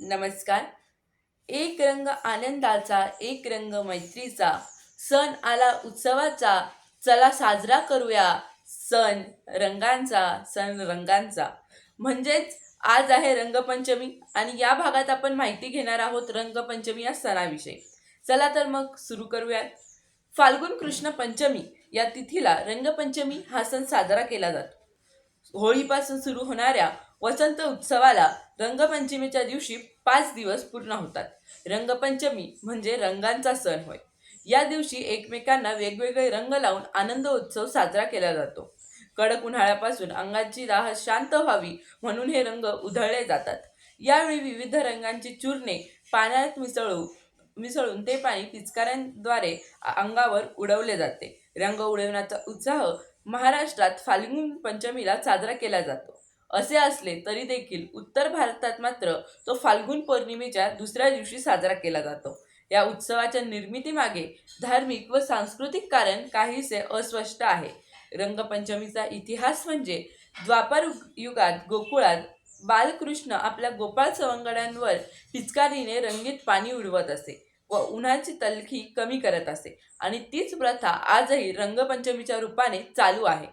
नमस्कार. एक रंग आनंदाचा एक रंग मैत्रीचा सण आला उत्सवाचा चला साजरा करूया. सण रंगांचा सण रंगांचा. म्हणजेच आज आहे रंगपंचमी आणि या भागात आपण माहिती घेणार आहोत रंगपंचमी या सणाविषयी. चला तर मग सुरू करूयात. फाल्गुन कृष्ण पंचमी या तिथीला रंगपंचमी हा सण साजरा केला जातो. होळीपासून सुरू होणाऱ्या वसंत उत्सवाला रंगपंचमीच्या दिवशी पाच दिवस पूर्ण होतात. रंगपंचमी म्हणजे रंगांचा सण होय. या दिवशी एकमेकांना वेगवेगळे रंग लावून आनंद उत्सव साजरा केला जातो. कडक उन्हाळ्यापासून अंगाची राह शांत व्हावी म्हणून हे रंग उधळले जातात. यावेळी विविध रंगांची चूर्णे पाण्यात मिसळू मिसळून ते पाणी पिचकाऱ्यांद्वारे अंगावर उडवले जाते. रंग उडवण्याचा उत्साह महाराष्ट्रात फाल्गुन पंचमीला साजरा केला जातो. असे असले तरी देखील उत्तर भारतात मात्र तो फाल्गुन पौर्णिमेच्या दुसऱ्या दिवशी साजरा केला जातो. या उत्सवाच्या निर्मितीमागे धार्मिक व सांस्कृतिक कारण काहीसे अस्पष्ट आहे. रंगपंचमीचा इतिहास म्हणजे द्वापर युगात गोकुळात बालकृष्ण आपल्या गोपाळ सवंगड्यांवर पिचकारीने रंगीत पाणी उडवत असे व उन्हाची तलखी कमी करत असे आणि तीच प्रथा आजही रंगपंचमीच्या रूपाने चालू आहे.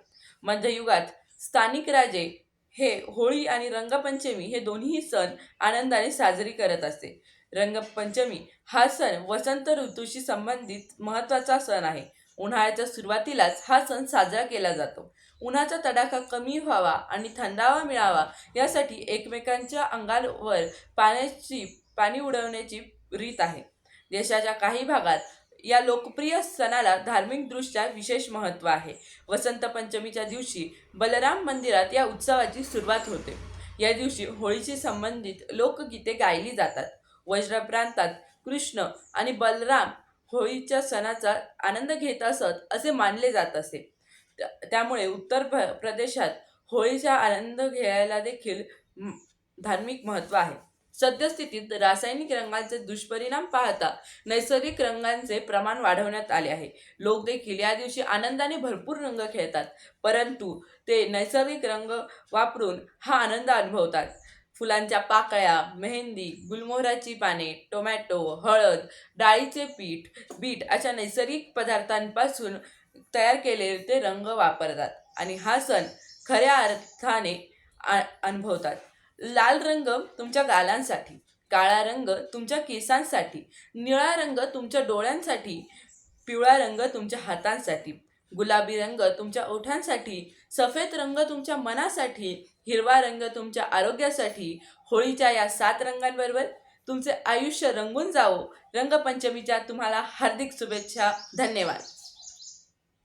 मध्ययुगात स्थानिक राजे हे होळी आणि रंगपंचमी हे दोन्ही सण आनंदाने साजरी करत असते. रंगपंचमी हा सण वसंत ऋतूशी संबंधित महत्त्वाचा सण आहे. उन्हाळ्याच्या सुरुवातीलाच हा सण साजरा केला जातो. उन्हाचा तडाखा कमी व्हावा आणि थंडावा मिळावा यासाठी एकमेकांच्या अंगावर पाण्याची पाणी उडवण्याची रीत आहे. देशाच्या काही भागात या लोकप्रिय सणाला धार्मिकदृष्ट्या विशेष महत्त्व आहे. वसंत पंचमीच्या दिवशी बलराम मंदिरात या उत्सवाची सुरुवात होते. या दिवशी होळीशी संबंधित लोकगीते गायली जातात. वज्र प्रांतात कृष्ण आणि बलराम होळीच्या सणाचा आनंद घेत असत असे मानले जात असे. त्यामुळे उत्तर प्रदेशात होळीचा आनंद घ्यायला देखील धार्मिक महत्त्व आहे. सद्यस्थितीत रासायनिक रंगांचे दुष्परिणाम पाहता नैसर्गिक रंगांचे प्रमाण वाढवण्यात आले आहे. लोक देखील या दिवशी आनंदाने भरपूर रंग खेळतात परंतु ते नैसर्गिक रंग वापरून हा आनंद अनुभवतात. फुलांच्या पाकळ्या मेहंदी गुलमोहराची पाने टोमॅटो हळद डाळीचे पीठ बीट अशा नैसर्गिक पदार्थांपासून तयार केलेले ते रंग वापरतात आणि हा सण खऱ्या अर्थाने आ- अनुभवतात. लाल रंग तुमच्या गालांसाठी काळा रंग तुमच्या केसांसाठी निळा रंग तुमच्या डोळ्यांसाठी पिवळा रंग तुमच्या हातांसाठी गुलाबी रंग तुमच्या ओठांसाठी सफेद रंग तुमच्या मनासाठी हिरवा रंग तुमच्या आरोग्यासाठी होळीच्या या सात रंगांबरोबर तुमचे आयुष्य रंगून जावो. रंगपंचमीच्या तुम्हाला हार्दिक शुभेच्छा. धन्यवाद.